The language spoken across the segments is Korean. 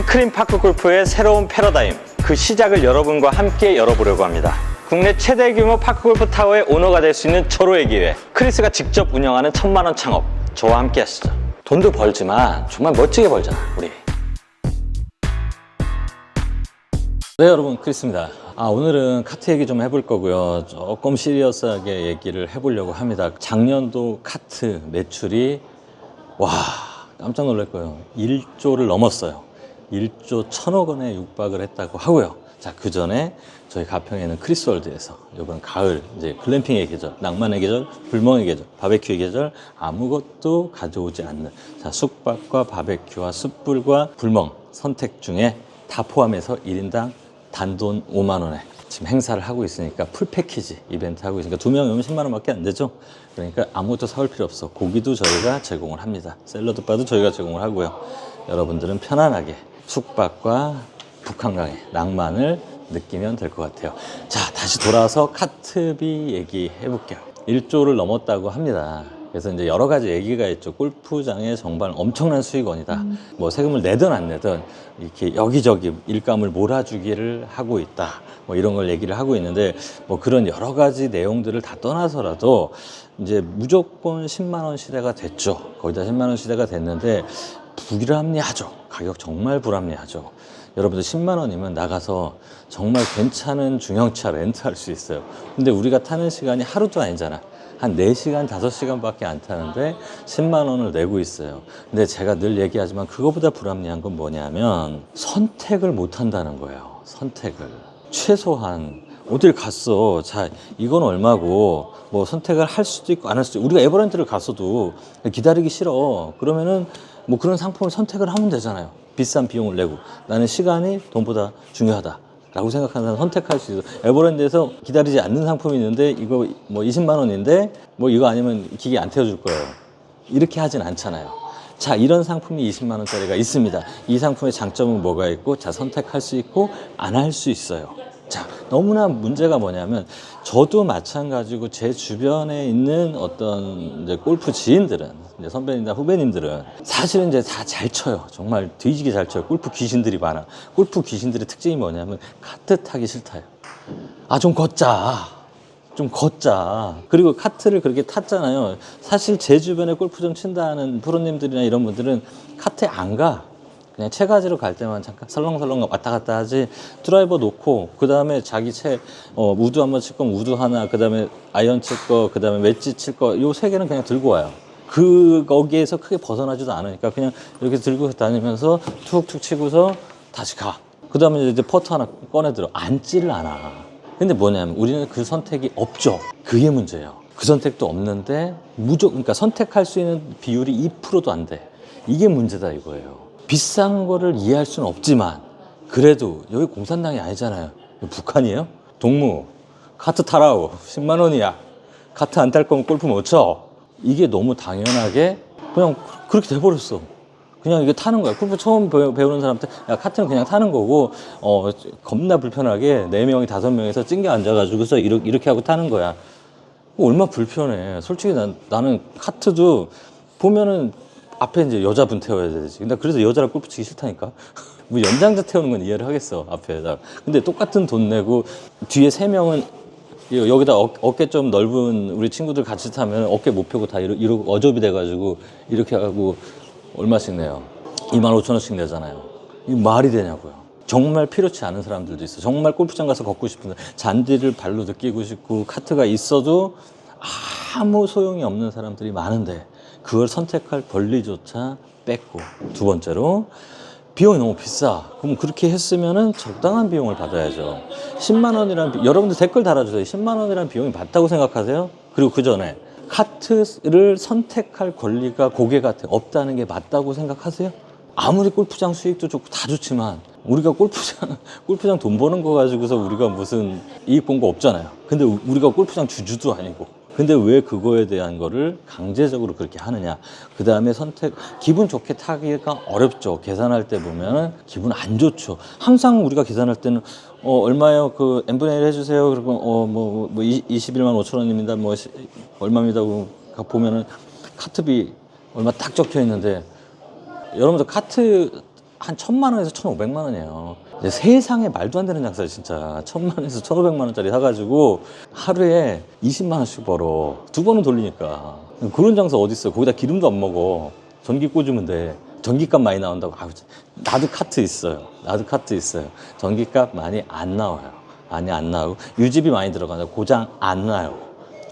스크린 파크 골프의 새로운 패러다임, 그 시작을 여러분과 함께 열어보려고 합니다. 국내 최대 규모 파크 골프 타워의 오너가 될 수 있는 절호의 기회. 크리스가 직접 운영하는 천만 원 창업. 저와 함께 하시죠. 돈도 벌지만 정말 멋지게 벌잖아, 우리. 네, 여러분, 크리스입니다. 아, 오늘은 카트 얘기 좀 해볼 거고요. 조금 시리어스하게 얘기를 해보려고 합니다. 작년도 카트 매출이 와, 깜짝 놀랄 거예요. 1조를 넘었어요. 1조 1000억 원에 육박을 했다고 하고요. 자, 그 전에 저희 가평에는 크리스월드에서 이번 가을 이제 글램핑의 계절, 낭만의 계절, 불멍의 계절, 바베큐의 계절 아무것도 가져오지 않는 자, 숙박과 바베큐와 숯불과 불멍 선택 중에 다 포함해서 1인당 단돈 5만 원에 지금 행사를 하고 있으니까 풀 패키지 이벤트 하고 있으니까 두 명이 오면 10만 원밖에 안 되죠. 그러니까 아무것도 사올 필요 없어. 고기도 저희가 제공을 합니다. 샐러드 바도 저희가 제공을 하고요. 여러분들은 편안하게 숙박과 북한강의 낭만을 느끼면 될 것 같아요. 자, 다시 돌아와서 카트비 얘기해 볼게요. 1조를 넘었다고 합니다. 그래서 이제 여러 가지 얘기가 있죠. 골프장에 정말 엄청난 수익원이다. 뭐 세금을 내든 안 내든 이렇게 여기저기 일감을 몰아주기를 하고 있다. 뭐 이런 걸 얘기를 하고 있는데 뭐 그런 여러 가지 내용들을 다 떠나서라도 이제 무조건 10만 원 시대가 됐죠. 거의 다 10만 원 시대가 됐는데 불합리하죠. 가격 정말 불합리하죠. 여러분들 10만 원이면 나가서 정말 괜찮은 중형차 렌트할 수 있어요. 근데 우리가 타는 시간이 하루도 아니잖아. 한 4시간, 5시간밖에 안 타는데 10만 원을 내고 있어요. 근데 제가 늘 얘기하지만 그거보다 불합리한 건 뭐냐면 선택을 못 한다는 거예요. 선택을. 최소한 어딜 갔어. 자, 이건 얼마고 뭐 선택을 할 수도 있고 안 할 수도 있고 우리가 에버랜드를 갔어도 기다리기 싫어. 그러면은 뭐 그런 상품을 선택을 하면 되잖아요. 비싼 비용을 내고 나는 시간이 돈보다 중요하다. 라고 생각하는 사람 선택할 수 있어. 에버랜드에서 기다리지 않는 상품이 있는데 이거 뭐 20만 원인데 뭐 이거 아니면 기계 안 태워줄 거예요. 이렇게 하진 않잖아요. 자, 이런 상품이 20만 원짜리가 있습니다. 이 상품의 장점은 뭐가 있고, 자, 선택할 수 있고, 안 할 수 있어요. 자, 너무나 문제가 뭐냐면, 저도 마찬가지고 제 주변에 있는 어떤 이제 골프 지인들은, 이제 선배님이나 후배님들은 사실은 이제 다 잘 쳐요. 정말 뒤지게 잘 쳐요. 골프 귀신들이 많아. 골프 귀신들의 특징이 뭐냐면, 카트 타기 싫다요. 아, 좀 걷자. 좀 걷자. 그리고 카트를 그렇게 탔잖아요. 사실 제 주변에 골프 좀 친다는 프로님들이나 이런 분들은 카트에 안 가. 그냥 채 가지로 갈 때만 잠깐 설렁설렁 왔다 갔다 하지 드라이버 놓고 그 다음에 자기 채 어, 우드 한번 칠 거면 우드 하나 그 다음에 아이언 칠 거 그 다음에 웨지 칠 거 요 세 개는 그냥 들고 와요 그 거기에서 크게 벗어나지도 않으니까 그냥 이렇게 들고 다니면서 툭툭 치고서 다시 가 그 다음에 이제 퍼트 하나 꺼내 들어 앉지를 않아 근데 뭐냐면 우리는 그 선택이 없죠. 그게 문제예요. 그 선택도 없는데 무조건 그러니까 선택할 수 있는 비율이 2%도 안 돼. 이게 문제다 이거예요. 비싼 거를 이해할 수는 없지만 그래도 여기 공산당이 아니잖아요. 북한이에요? 동무 카트 타라고 10만 원이야. 카트 안 탈 거면 골프 못 쳐. 이게 너무 당연하게 그냥 그렇게 돼버렸어. 그냥 이게 타는 거야. 골프 처음 배우- 배우는 사람한테 야 카트는 그냥 타는 거고 어 겁나 불편하게 네 명이 다섯 명에서 찡겨 앉아가지고서 이렇게, 이렇게 하고 타는 거야. 얼마 불편해. 솔직히 난, 나는 카트도 보면은 앞에 이제 여자분 태워야 되지. 근데 그래서 여자랑 골프 치기 싫다니까. 뭐 연장자 태우는 건 이해를 하겠어 앞에다. 근데 똑같은 돈 내고 뒤에 세 명은 여- 여기다 어, 어깨 좀 넓은 우리 친구들 같이 타면 어깨 못 펴고 다 이러, 이러 어좁이 돼가지고 이렇게 하고 얼마씩 내요? 2만 5천 원씩 내잖아요. 이 말이 되냐고요. 정말 필요치 않은 사람들도 있어. 정말 골프장 가서 걷고 싶은데 잔디를 발로 느끼고 싶고 카트가 있어도 아무 소용이 없는 사람들이 많은데 그걸 선택할 권리조차 뺐고 두 번째로 비용이 너무 비싸. 그럼 그렇게 했으면은 적당한 비용을 받아야죠. 10만 원이라는 비- 여러분들 댓글 달아주세요. 10만 원이라는 비용이 맞다고 생각하세요? 그리고 그 전에 카트를 선택할 권리가 고객한테 없다는 게 맞다고 생각하세요? 아무리 골프장 수익도 좋고 다 좋지만 우리가 골프장 골프장 돈 버는 거 가지고서 우리가 무슨 이익 본 거 없잖아요. 근데 우- 우리가 골프장 주주도 아니고. 근데 왜 그거에 대한 거를 강제적으로 그렇게 하느냐. 그 다음에 선택, 기분 좋게 타기가 어렵죠. 계산할 때 보면은 기분 안 좋죠. 항상 우리가 계산할 때는 어, 얼마요? 그 n분의 1 해주세요. 그리고 어, 뭐, 뭐 21만 5천 원입니다. 뭐 시- 얼마입니다. 보면은 카트비 얼마 딱 적혀 있는데 여러분들 카트 한 천만 원에서 천오백만 원이에요. 세상에 말도 안 되는 장사예요, 진짜. 천만 원에서 천오백만 원짜리 사가지고 하루에 20만 원씩 벌어. 두 번은 돌리니까. 그런 장사 어딨어요? 거기다 기름도 안 먹어. 전기 꽂으면 돼. 전기값 많이 나온다고. 아우, 나도 카트 있어요. 나도 카트 있어요. 전기값 많이 안 나와요. 많이 안 나오고 유지비 많이 들어가요. 고장 안 나요.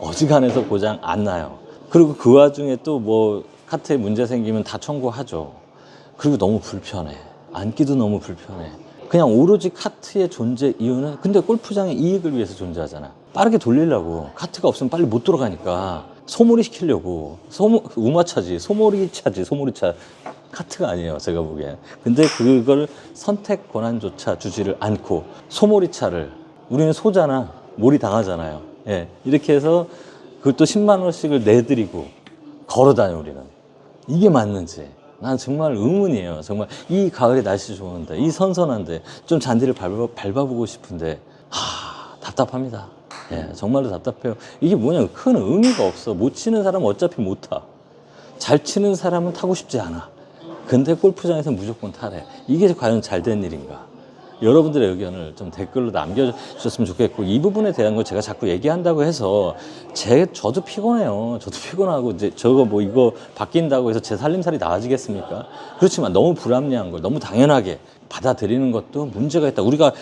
어지간해서 고장 안 나요. 그리고 그 와중에 또 뭐 카트에 문제 생기면 다 청구하죠. 그리고 너무 불편해. 앉기도 너무 불편해. 그냥 오로지 카트의 존재 이유는 근데 골프장의 이익을 위해서 존재하잖아. 빠르게 돌리려고. 카트가 없으면 빨리 못 돌아가니까. 소몰이 시키려고. 소모 우마차지. 소몰이 차지. 소몰이 차 카트가 아니에요 제가 보기엔. 근데 그걸 선택 권한조차 주지를 않고 소몰이 차를. 우리는 소잖아. 몰이 당하잖아요. 예. 이렇게 해서 그것도 10만 원씩을 내드리고 걸어 다녀 우리는. 이게 맞는지 난 정말 의문이에요. 정말 이 가을에 날씨 좋은데 이 선선한데 좀 잔디를 밟아, 밟아 보고 싶은데 하 답답합니다. 예, 정말로 답답해요. 이게 뭐냐 큰 의미가 없어. 못 치는 사람은 어차피 못 타. 잘 치는 사람은 타고 싶지 않아. 근데 골프장에서 무조건 타래. 이게 과연 잘 된 일인가? 여러분들의 의견을 좀 댓글로 남겨주셨으면 좋겠고 이 부분에 대한 거 제가 자꾸 얘기한다고 해서 제 저도 피곤해요. 저도 피곤하고 이제 저거 뭐 이거 바뀐다고 해서 제 살림살이 나아지겠습니까? 그렇지만 너무 불합리한 걸 너무 당연하게 받아들이는 것도 문제가 있다. 우리가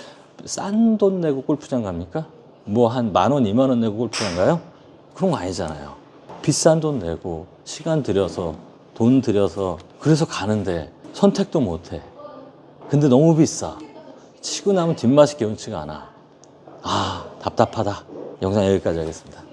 싼 돈 내고 골프장 갑니까? 뭐 한 만 원, 이만 원 내고 골프장 가요? 그런 거 아니잖아요. 비싼 돈 내고 시간 들여서 돈 들여서 그래서 가는데 선택도 못 해. 근데 너무 비싸. 치고 나면 뒷맛이 개운치가 않아. 아, 답답하다. 영상 여기까지 하겠습니다.